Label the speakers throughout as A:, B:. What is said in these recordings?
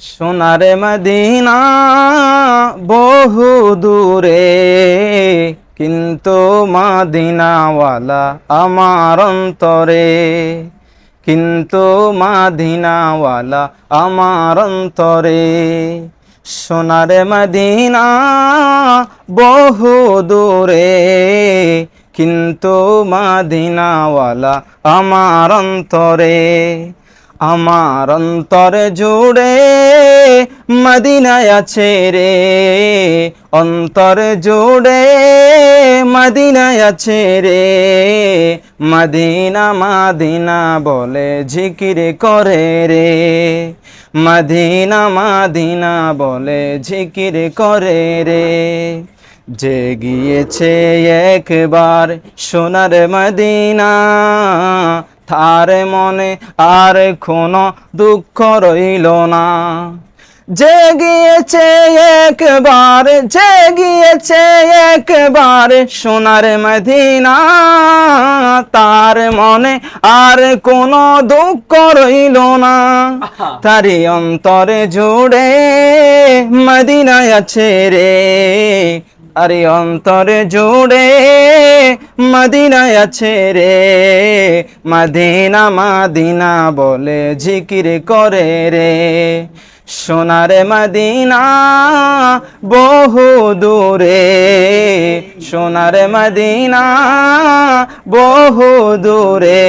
A: সোনারে Medina বহু দূরে, কিন্তু মাদিনাওয়ালা আমার অন্তরে। কিন্তু মাদিনাওয়ালা আমার অন্তরে। সোনারে মদিনা বহু দূরে, কিন্তু মাদিনাওয়ালা আমার অন্তরে। আমার অন্তরে জুড়ে মদিনায় আছে রে। অন্তরে জুড়ে মদিনায় আছে রে। মদিনা মাদিনা বলে জিকির করে রে। মদিনা মাদিনা বলে জিকির করে রে। যে গিয়েছে একবার সোনার মদিনা তার মনে আর কোনো দুঃখ রইল না। যে গিয়েছে একবার যে গিয়েছে একবার সোনার মদিনা। তার মনে আর কোনো দুঃখ রইল না। তারি অন্তরে জুড়ে মদিনায় আছে রে। আরে অন্তরে জুড়ে মদিনায় আছে রে। মদিনা, মাদিনা বলে জিকির করে রে। সোনারে মদিনা বহু দূরে। সোনারে মদিনা বহু দূরে।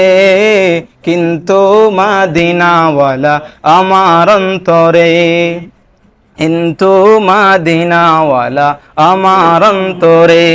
A: কিন্তু মাদিনাওয়ালা আমার অন্তরে। কিন্তু মাদিনাওয়ালা আমার অন্তরে